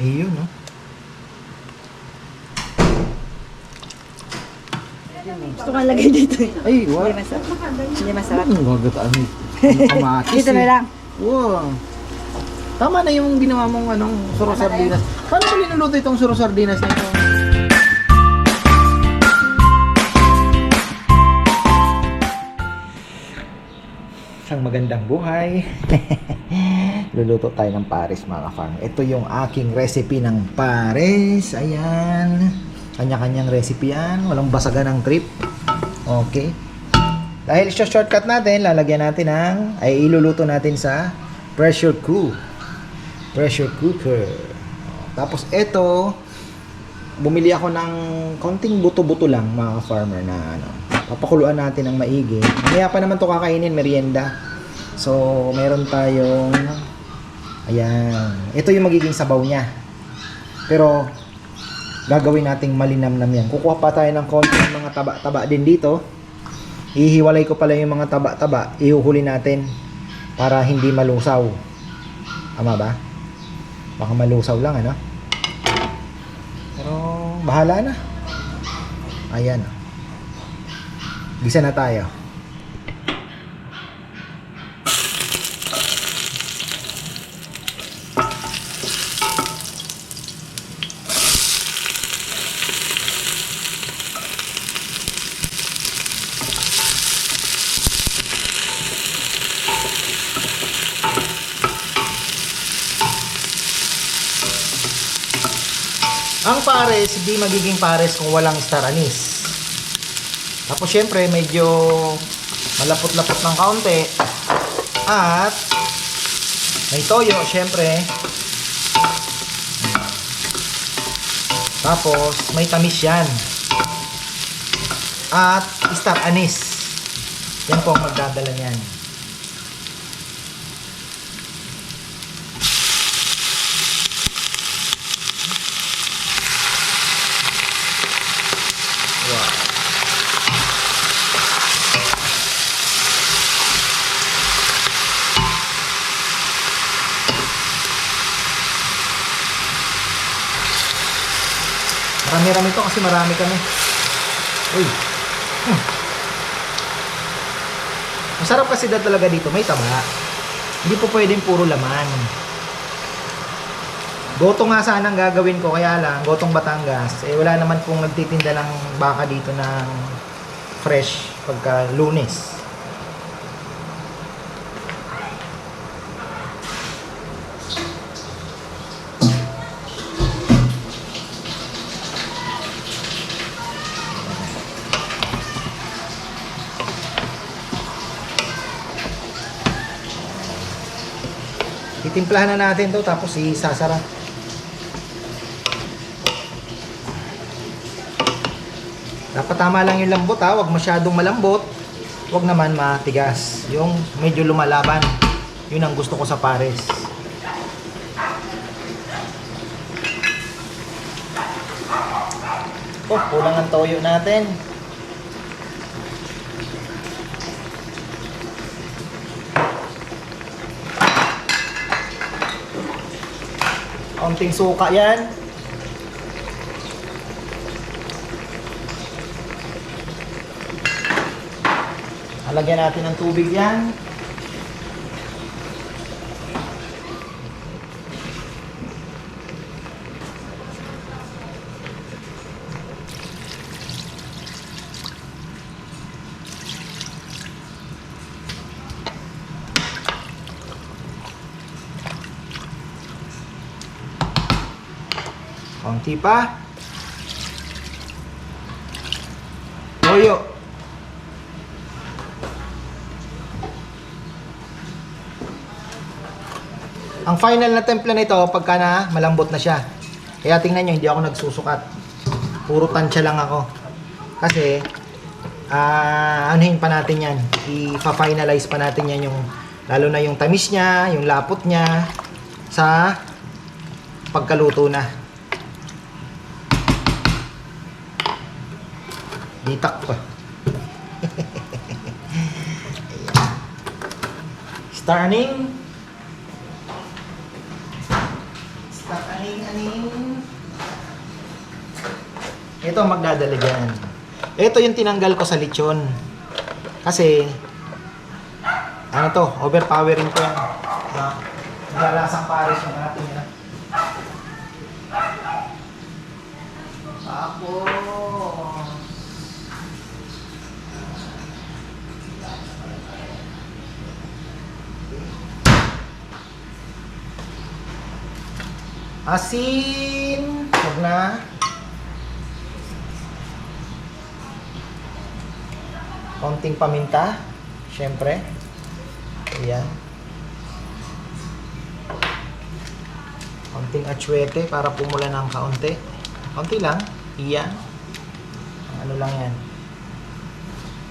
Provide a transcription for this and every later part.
Iyon, no? Gusto ka lagay dito. eh. Ay, Hindi wow. masarap. Hindi masarap. Ang gagataan ni kamatis. Dito na eh. lang. Wow. Tama na yung ginawa mong anong suro sardinas. Paano mo linuluto itong suro sardinas na ito? Isang magandang buhay. Luluto tayo ng pares mga farm. Ito yung aking recipe ng pares. Ayan. Kanya-kanyang recipe yan. Walang basagan ng trip. Okay. Dahil siya shortcut natin, lalagyan natin ng, ay iluluto natin sa pressure cook. Pressure cooker. Tapos ito, bumili ako ng konting buto-buto lang mga farmer na ano. Papakuluan natin ng maigi. Mamaya pa naman to kakainin, merienda. So, meron tayong ayan. Ito yung magiging sabaw niya. Pero gagawin nating malinamnam yan. Kukuha pa tayo ng konting mga taba-taba din dito. Ihiwalay ko pala yung mga taba-taba. Ihuhuli natin para hindi malusaw. Tama ba? Baka malusaw lang, ano? Pero, bahala na. Ayan. Gisa na tayo. Ang hindi magiging pares kung walang star anise. Tapos syempre, medyo malapot-lapot ng kaunti. At may toyo, syempre. Tapos, may tamis yan. At star anise. Yan po ang magdadala niyan. Wow. Marami-rami to kasi marami kami. Uy. Hmm. Masarap kasi daw talaga dito. May taba. Hindi po pwedeng puro laman. Goto nga sana ang gagawin ko. Kaya lang, gotong Batangas. Eh, wala naman pong nagtitinda ng baka dito ng fresh pagka lunes. Titimplahan na natin to tapos isasara. Dapat tama lang yung lambot ha, wag masyadong malambot. Wag naman matigas. Yung medyo lumalaban. Yun ang gusto ko sa pares. Oh, kulang ang toyo natin. Kaunting suka yan. Alagyan natin ng tubig yan. Konti pa. Toyo. Ang final na templa nito, pagka na malambot na siya. Kaya tingnan nyo, hindi ako nagsusukat. Puro tansya lang ako. Kasi, ah anuhin pa natin yan. I-finalize pa natin yan yung, lalo na yung tamis niya, yung lapot niya, sa pagkaluto na. Ditak pa. Starting. Start Aning. Ito ang magdadala dyan. Ito yung tinanggal ko sa lechon. Kasi, ano to, overpowering ko yan. Ah, Nalasang pares yung natin yan. Tapos, asin, huwag na. Konting paminta, syempre. Ayan. Konting atsuete para pumula ng kaunti. Konti lang. Ang Ano lang yan.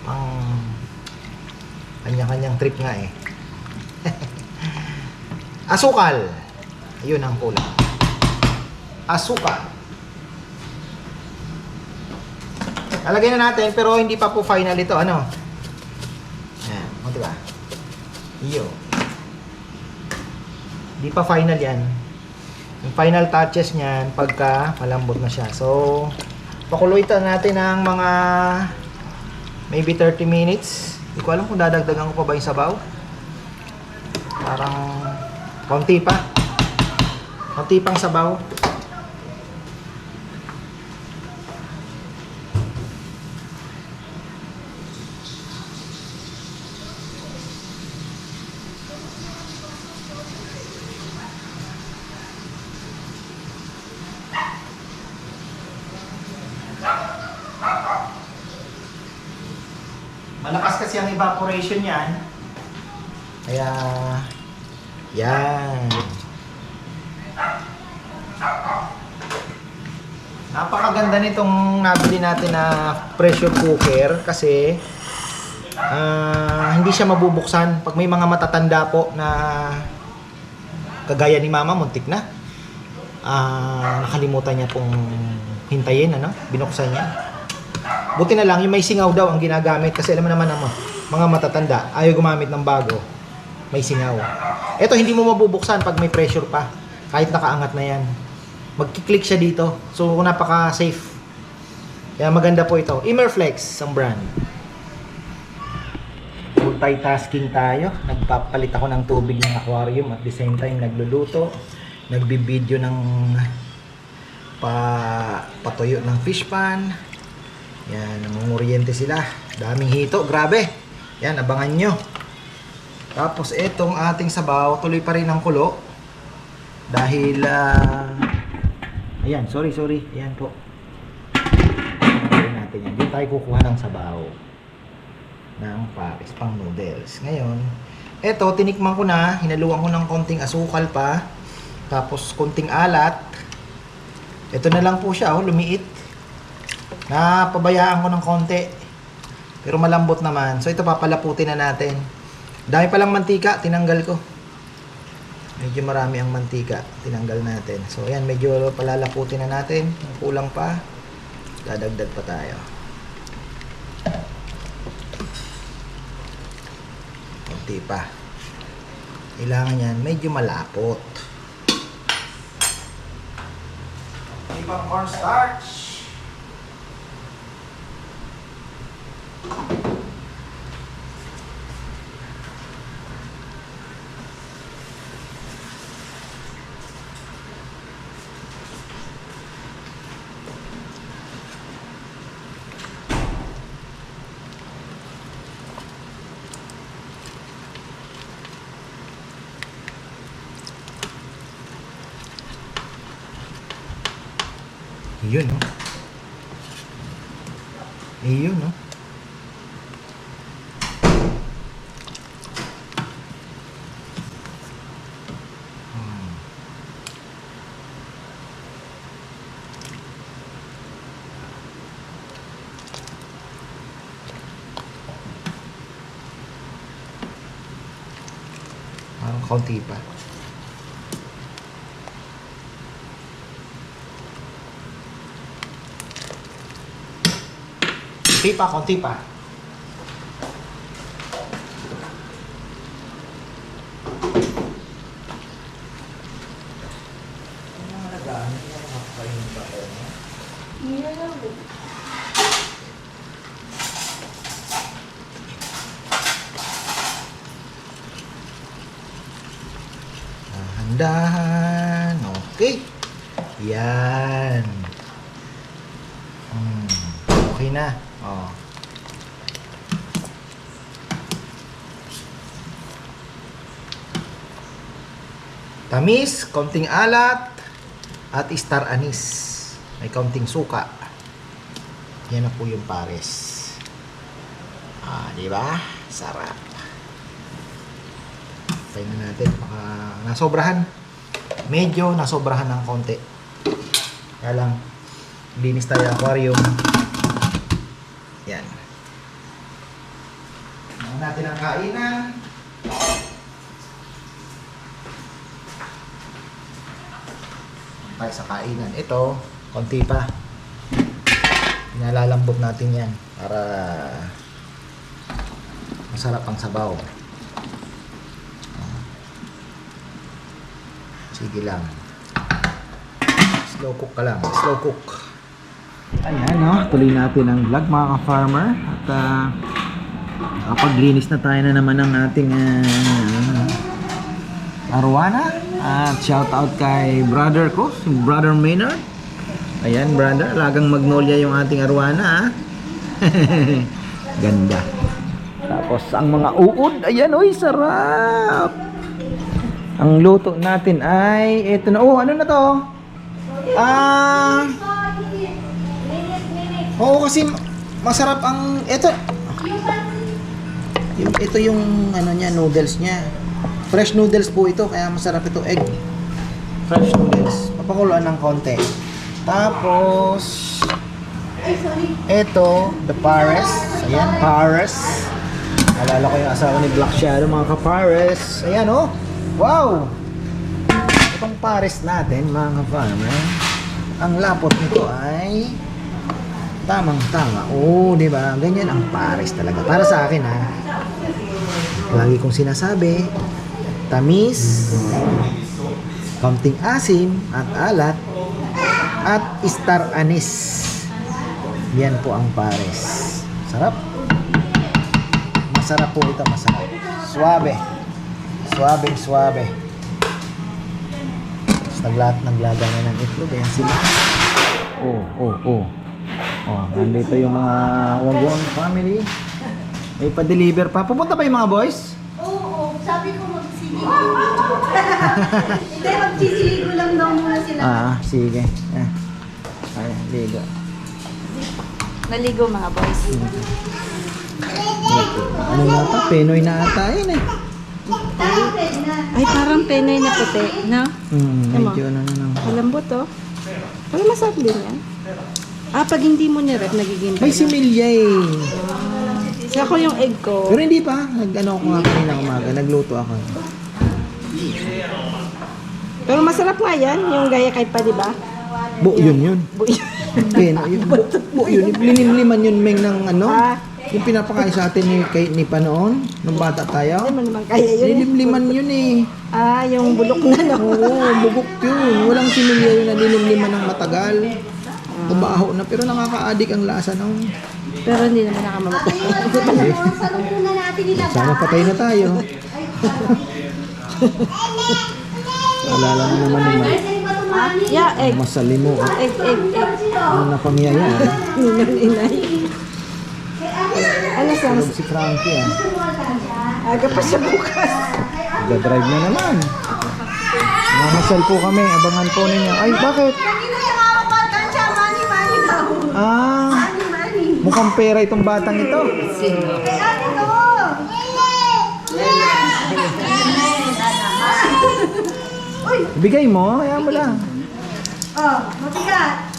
Pang kanya-kanyang trip nga eh. Asukal. Ayun ang kulang. Asukal. Lalagay na natin pero hindi pa po final ito. Ano? Ayan. O, diba? Iyo. Hindi pa final yan. Yung final touches niyan pagka malambot na siya. So, pakuloy ito natin ng mga maybe 30 minutes. Hindi ko alam kung dadagdagan ko pa ba yung sabaw. Parang konti pa. Konti pang sabaw. Malakas kasi evaporation niyan. Kaya, yan. Napakaganda nitong nabili natin na pressure cooker kasi ah, hindi siya mabubuksan pag may mga matatanda po na kagaya ni mama muntik na ah, nakalimutan niya pong hintayin ano binuksan niya Buti na lang, yung may singaw daw ang ginagamit kasi alam mo naman ang mga matatanda, ayaw gumamit ng bago. May singaw. Ito hindi mo mabubuksan pag may pressure pa. Kahit nakaangat na yan. Magkiklik siya dito. So, napaka-safe. Kaya maganda po ito. Immerflex ang brand. Multitasking tayo. Nagpapalit ako ng tubig ng aquarium at the same time nagluluto. Nagbibideo ng pa patuyo ng fish pan. Yan, nangunguryente sila. Daming hito, grabe. Yan, abangan nyo. Tapos etong ating sabaw, tuloy pa rin ang kulo. Dahil, ah, ayan, sorry, sorry. Ayan po. Ayan natin yan. Dito tayo kukuha ng sabaw. Ng pares, pang noodles. Ngayon, eto, tinikman ko na. Hinaluan ko ng konting asukal pa. Tapos, konting alat. Ito na lang po siya, oh, lumiit. Napabayaan ko ng konti. Pero malambot naman. So ito papalaputin na natin. Dami palang mantika, tinanggal ko. Medyo marami ang mantika, tinanggal natin. So ayan, medyo palalaputin na natin. Kulang pa. Dadagdag pa tayo. Konti pa. Kailangan yan, medyo malapot. Konti pang cornstarch. Yun, no? Iyon, no? Hmm. Konti pa. Konti pa, konti pa. Dahan-dahan. Okay. Yan. Hmm. Okay na. Oh. Tamis, konting alat, at star anise. May konting suka. Yan na po yung pares. Ah, di ba? Sarap. Tingnan natin, baka nasobrahan. Medyo nasobrahan ng konti. Kaya lang, linis tayo aquarium. Yan. Tingnan natin ang kainan. Sa kainan. Ito, konti pa. Pinalalambot natin yan para masarap ang sabaw. Sige lang. Slow cook ka lang. Slow cook. Ayan, no? Tuloy natin ang vlog mga ka-farmer. At uh, nakapaglinis na tayo na naman ng ating ah, arwana. At shout out kay brother ko, si brother Maynard. Ayan, brother. Lagang magnolia yung ating arwana, ah. Ganda. Tapos, ang mga uod. Ayan, oy, sarap. Ang luto natin ay, ito na. Oh, ano na to? Ah... Oo, kasi masarap ang... Ito. Ito yung ano niya, noodles niya. Fresh noodles po ito, kaya masarap ito egg. Fresh noodles. Papakuluan ng konti. Tapos, ito, the Pares. Ayan, Pares. Alala ko yung asawa ni Black Shadow, mga ka-Pares. Ayan, oh. Wow! Itong Pares natin, mga ka-farmer, ang lapot nito ay tamang-tama. Oo, di ba? Ganyan ang Pares talaga. Para sa akin, ha. Lagi kong sinasabi, tamis, kaunting asim at alat, at star anise. Yan po ang pares. Sarap. Masarap po ito, masarap. Suabe. Suabe, suabe. Tapos naglat, naglaga na ng itlog. Ayan sila. Oh, oh, oh. Oh, nandito yung mga Wagwan family. May pa-deliver pa. Pupunta pa yung mga boys? Oo, sabi ko. Hindi, magsisiligo lang daw muna sila. Ah, sige. Ah. Ay, ligo. Naligo mga boys. Ano na ata? Penoy na ata yun eh. Ay, parang penay na puti, no? Hmm, Tama. medyo ano na lang. Malambot, oh. Pero masarap din yan. Ah, pag hindi mo nirep, nagiging May penay. similya eh. Kasi ako yung egg ko. Pero hindi pa. Nag-ano ako nga kanina umaga. Nagluto ako. Pero masarap nga yan, yung gaya kay pa, di ba? Bu, yun yun. Bu- Peno yun. Bu, yun. Linimliman yun, Meng, ng ano. Ah. Yung pinapakain sa atin ni, kay, ni Panoon. Nung bata tayo. Hindi mo naman kaya yun. Linimliman yun eh. Ah, yung bulok na, no? Oo, bugok yun. Walang similya yun na linimliman ng matagal. Mabaho na. Pero nakaka-addict ang lasa nung. Pero hindi naman nakamamatay. Ang salong muna natin nila ba? Sana patay na tayo. Alala mo naman tumani? yeah, egg. Masalimo at Egg, egg, egg. ano na pangyayari. Ninang inay. Ano sa Tulog si Frankie ah. aga pa siya bukas? Nagdadrive na naman. Mamasal po kami. Abangan po ninyo. Ay, bakit? Yung. Ah, mukhang pera itong batang ito. Kaya to? Bigay mo, kaya mo lang. Oh, matigat.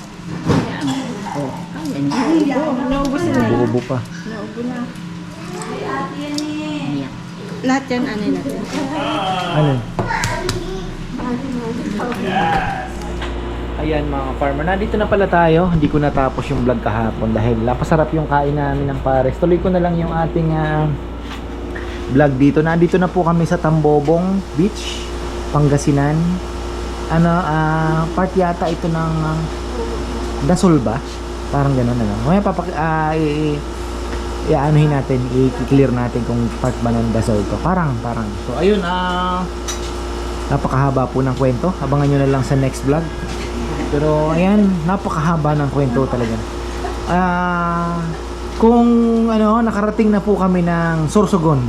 Naubos na. Bubo pa. Naubo na. Lahat yan, ano yun natin. Ano? Ayan mga farmer, nandito na pala tayo. Hindi ko natapos yung vlog kahapon dahil napasarap yung kain namin ng pares. Tuloy ko na lang yung ating ah, vlog dito. Nandito na po kami sa Tambobong Beach, Pangasinan. ano, ah, part yata ito ng ah, Dasol ba? Parang gano'n ano. Mamaya papak ah, i, i-anuhin natin, i-clear natin kung part ba ng Dasol to. Parang, parang. So ayun, ah napakahaba po ng kwento. Abangan nyo na lang sa next vlog. Pero ayan, napakahaba ng kwento talaga. Ah, kung ano, nakarating na po kami ng Sorsogon.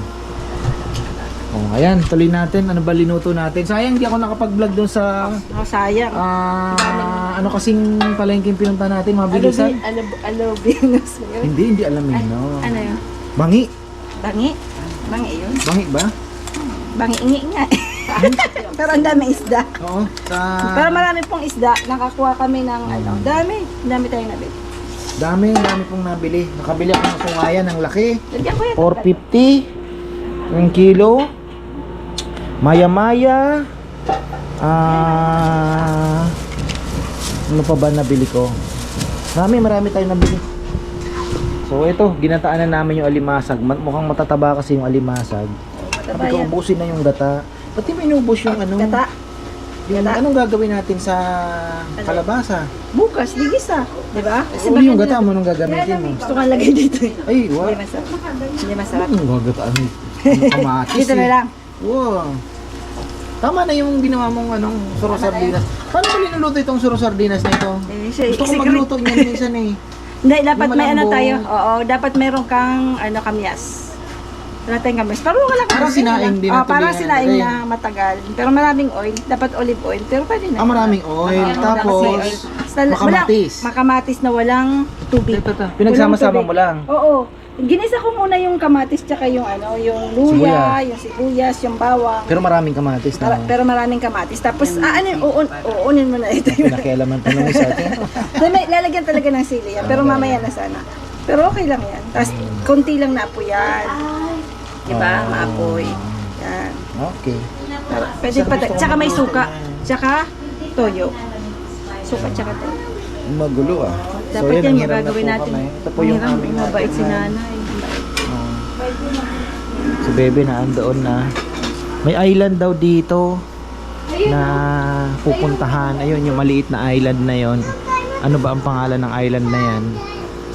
Oh, ayan, tuloy natin. Ano ba linuto natin? Sayang di ako nakapag-vlog doon sa Oh, sayang. ah ano kasing palengke pinunta natin, mabilisan. Alo, alo, Venus yun. Hindi, hindi alam no. Ano yun? Bangi. Bangi? Bangi yun? Bangi ba? Bangi-ingi nga. Pero ang dami isda. Oo. Sa Pero marami pong isda. Nakakuha kami ng ano. Dami. Dami tayong nabit. dami, dami pong nabili. Nakabili ako ng sungayan ng laki. Lagyan ko yan. 450 yung kilo. Maya-maya. Ah, ano pa ba nabili ko? Marami, marami tayong nabili. So ito, ginataan na namin yung alimasag. Ma- Mukhang matataba kasi yung alimasag. Sabi ko, ubusin na yung gata. Pati may inubos yung ano. Gata. Yung, Gata. anong gagawin natin sa kalabasa? Bukas, ligis ah. Di ba? Kasi bakit yung gata mo nung gagamitin mo. Gusto kong lagay dito eh. Ay, Hindi wow. masarap. Hindi masarap. Ano gagataan mo? Ano kamatis Dito na eh. lang. Wow. Tama na yung ginawa mong anong suro sardinas. Paano mo linuluto itong suro sardinas na ito? Eh, siya- Gusto ko secret. magluto niyan minsan eh. Hindi, dapat Yung may ano malambong. tayo. Oo, dapat meron kang ano kamyas. Wala tayong kamyas. Pero wala Parang sinaing din Oh, ang parang tulingan. sinaing Eh. na matagal. Pero maraming oil. Dapat olive oil. Pero pwede na. Ah, maraming oil. Tapos, oil. Basta makamatis. Makamatis na walang tubig. Ito, ito. Pinagsama-sama Walang mo lang. Oo. Ginisa ko muna yung kamatis tsaka yung ano, yung luya, yung sibuyas, yung bawang. Pero maraming kamatis na. Mara- pero maraming kamatis. Tapos, ah, ano, uun, uunin mo na ito. Pinakialaman pa nung isa. Then, may lalagyan talaga ng sili yan, pero mamaya na sana. Pero okay lang yan. Tapos, konti lang na apoy yan. Diba? Ah. Maapoy. Yan. Okay. Pero, Pwede pa, tsaka may suka. Tsaka, toyo. Suka tsaka toyo. Magulo ah. Dapat yun, yan po natin. kami. Ito po yung hiram, aming Mabait si nanay. Oh. Si Bebe na andoon na. May island daw dito na pupuntahan. Ayun, yung maliit na island na yon. Ano ba ang pangalan ng island na yan?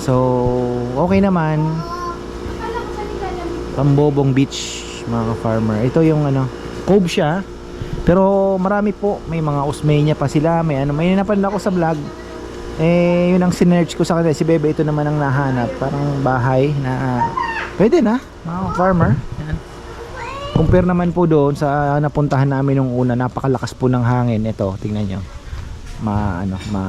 So, okay naman. Pambobong Beach, mga farmer. Ito yung ano, cove siya. Pero marami po, may mga Osmania pa sila, may ano, may napanood ako sa vlog. Eh, yun ang sinerch ko sa kanila. Si Bebe, ito naman ang nahanap. Parang bahay na pwede na, mga farmer. Yan. Compare naman po doon sa napuntahan namin nung una, napakalakas po ng hangin. Ito, tingnan nyo. Ma, ano, ma...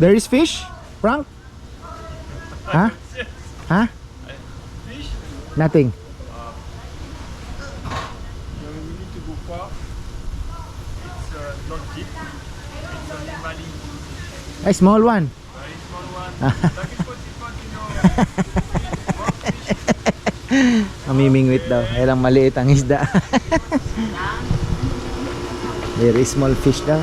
There is fish? Frank? Ha? Ha? Nothing. A small one. very small one. Like it was different, you know. Mamimingwit daw. Kaya lang maliit ang isda. Very small fish daw.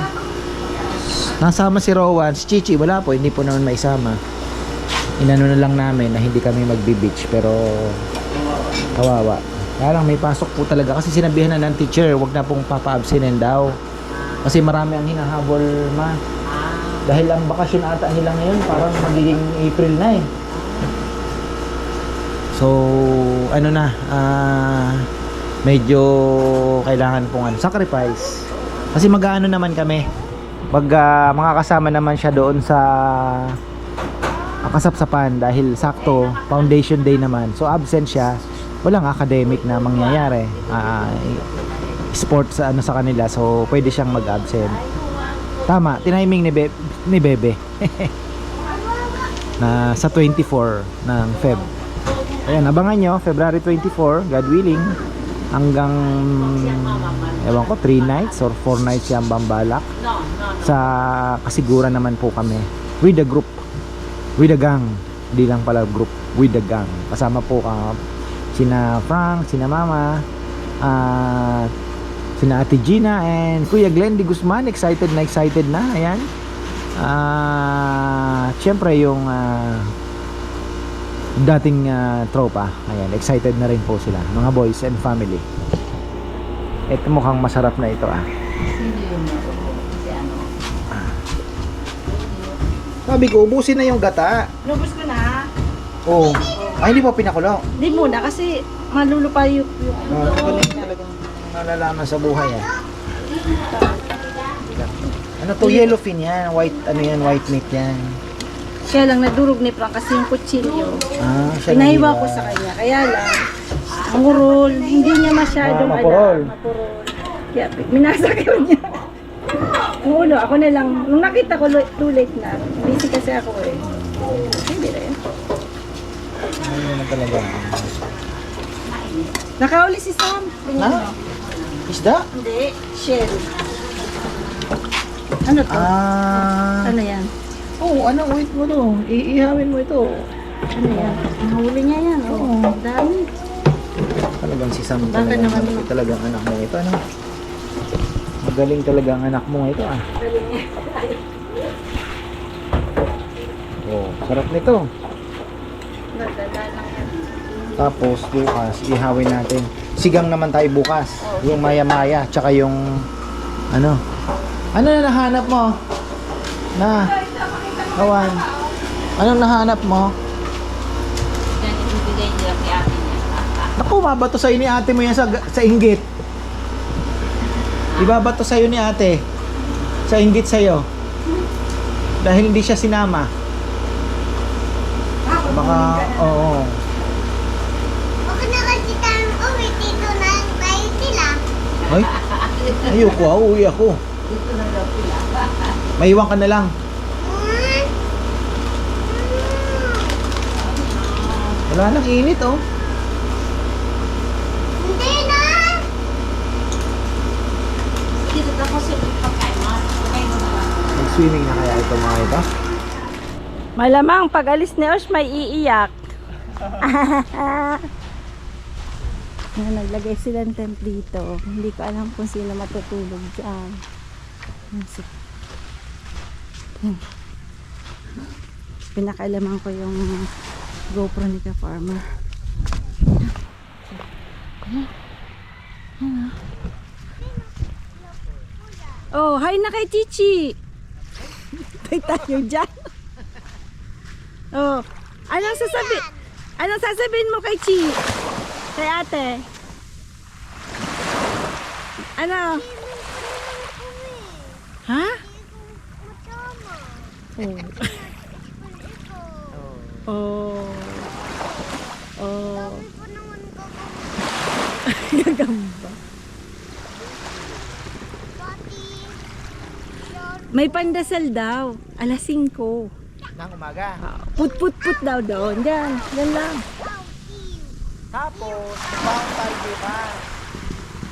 Nasama si Rowan. Si Chichi wala po. Hindi po naman maisama. Inano na lang namin na hindi kami magbi-beach. Pero kawawa. Kaya lang may pasok po talaga. Kasi sinabihan na ng teacher, wag na pong papa-absinin daw. Kasi marami ang hinahabol ma. Dahil ang bakasyon ata nila ngayon parang magiging April na eh. So, ano na, ah, medyo kailangan pong ano, sacrifice. Kasi mag-ano naman kami. Pag ah, mga kasama naman siya doon sa ah, kasapsapan dahil sakto foundation day naman. So absent siya. Walang academic na mangyayari. Ah, sport sa ano sa kanila. So pwede siyang mag-absent. Tama, tiniming ni, Be- ni Bebe. na sa 24 ng Feb. Ayan, abangan nyo, February 24, God willing, hanggang, ewan ko, 3 nights or 4 nights yung bambalak. Sa kasiguran naman po kami, with the group, with the gang, di lang pala group, with the gang. Kasama po ka, sina Frank, sina Mama, at sina Ate Gina and Kuya Glenn Di Guzman, excited na excited na, ayan. Ah, syempre yung ah, dating ah, tropa. Ayan, excited na rin po sila, mga boys and family. Ito mukhang masarap na ito ah. Sabi ko, ubusin na yung gata. Lubos ko na. Oo. Ay, hindi pa pinakulo. Hindi muna kasi malulupa yung... yung Oh, ito na yung talagang nalalaman sa buhay ah. Ano to? Yellowfin yan. White, ano yan? White meat yan. Kaya lang nadurog ni Frank kasi yung kutsilyo. Ah, siya Pinahiwa nanghiwa. ko sa kanya. Kaya lang, murol. Hindi niya masyadong Ah, mapurol. alam. Mapurol. Kaya minasakit niya. Ang ulo, ako na lang. Nung nakita ko, lo- too late na. Busy kasi ako eh. Hindi rin. Ano na talaga? Nakauli si Sam. Tingnan Ha? mo. Isda? Hindi. Shell. Ano to? Ah. Ano yan? Oo, oh, ano? Wait mo to. Iihawin mo ito. Ano yan? Nahuli niya yan. Oo. Oh, dami. Talagang si Sam Bakit talagang, naman naman talagang anak mo ito, ano? Magaling talaga ang anak mo ito, ah. Oh, sarap nito. Tapos bukas, ihawin natin. Sigang naman tayo bukas. Yung maya-maya, tsaka yung ano. Ano na nahanap mo? Na. Kawan. Anong nahanap mo? Naku, mabato sa'yo ni ate mo yan sa, sa inggit. Ibabato sa'yo ni ate. Sa inggit sa'yo. Dahil hindi siya sinama. Baka, oo. Huwag na kasi tayo uwi. Dito na tayo sila. Ay, ayoko ah, uuwi ako. Maiwan ka na lang. Wala nang init oh. Hindi na. Dito ako sa. Mag-swimming na kaya ito mga ito? Malamang pag alis ni Osh may iiyak. Ayan, naglagay silang tent dito. Hindi ko alam kung sino matutulog dyan. Pinakailaman ko yung GoPro ni Ka Farmer. Oh, hi na kay Chichi. Tay tayo dyan. Oh, anong sasabi? Anong sasabihin mo kay Chi? Kay ate? Ano? Ha? Oh. Oh. Oh. Gagamba. May pandasal daw. Alas 5. Nang umaga. Put put put daw doon. Diyan. Diyan lang. Tapos, magbaon tayo bukas.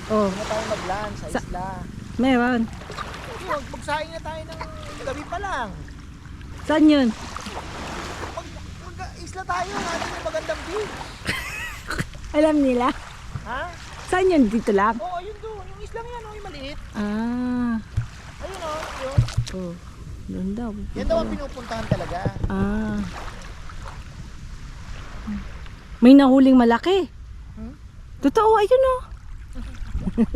Oh, Hindi tayo mag-lunch sa Sa- isla. meron. Huwag, magsaing na tayo ng gabi pa lang. Saan yun? Mag, mag isla tayo, natin yung magandang view. Alam nila. Ha? Saan yun? Dito lang? Oo, yun doon. Yung islang yan, oh, yung maliit. Ah. Ayun oh, yun. Oh. Doon daw. Yan daw ang pinupuntahan talaga. Ah. May nahuling malaki. Hmm? Totoo, ayun oh.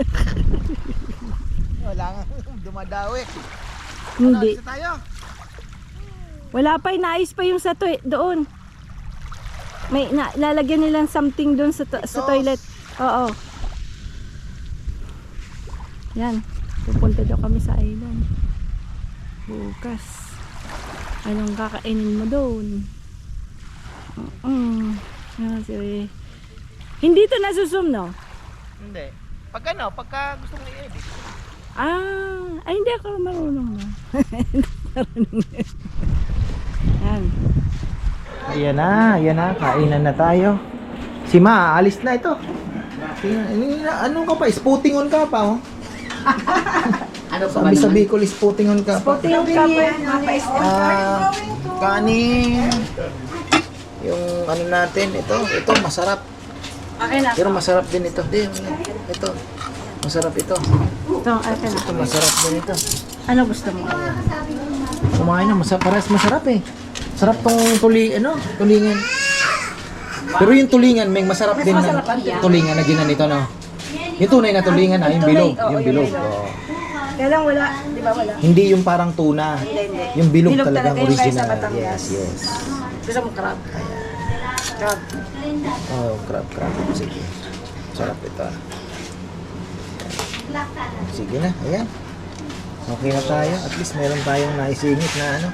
Wala nga, dumadawi. Hindi. Isa tayo. Wala pa, inaayos pa yung sa to- doon. May na, lalagyan nilang something doon sa, to- sa Sauce. toilet. Oo. Yan. Pupunta daw kami sa island. Bukas. Anong kakainin mo doon? Mm. Yan, si- Hindi to nasusum, no? Hindi. Pag ano, pagka gusto mo i-edit. Ah, ay hindi ako marunong na. Yan. Ayan na, ayan na, kainan na tayo. Si Ma, alis na ito. Ano ka pa? Spooting on ka pa, oh. Ano pa ba Sabi sa naman? Bicol, spooting on ka pa. Tingnan ka pa. Ah, kanin. Yung ano natin, ito, ito masarap. Akin na. Pero masarap din ito. Di, ito. Masarap ito. Ito, akin na. Ito masarap din ito. Ano gusto mo? Kumain na, masarap, pares masarap eh. Sarap tong tuli, ano, tulingan. Pero yung tulingan, may masarap din na tulingan na ginanito, no? Yung tunay na tulingan na, yung bilog. Yung bilog. oo. Kaya lang wala, di ba wala? Hindi yung parang tuna. Yung bilog, talagang original. Yes, yes. Gusto mo crab? Crab. Oh, crab, crab. Sige. Sarap ito. Sige na, ayan. Okay na tayo. At least meron tayong naisingit na ano.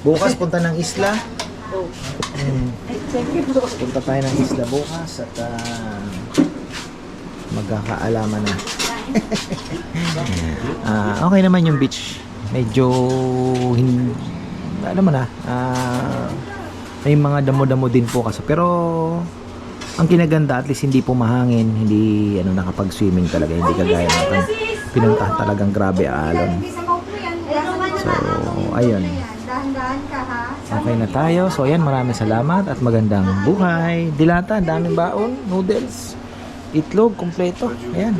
Bukas punta ng isla. Po. Punta tayo ng isla bukas at ah, magkakaalaman na. Ah, okay naman yung beach. Medyo hin alam mo na, ah, may mga damo-damo din po kasi pero ang kinaganda at least hindi po mahangin, hindi ano nakapag-swimming talaga, hindi kagaya ng pinuntahan talagang grabe alon. So, ayun. Dahan-dahan ka ha. Okay na tayo. So, ayan, maraming salamat at magandang buhay. Dilata, daming baon, noodles, itlog, kompleto. Ayan.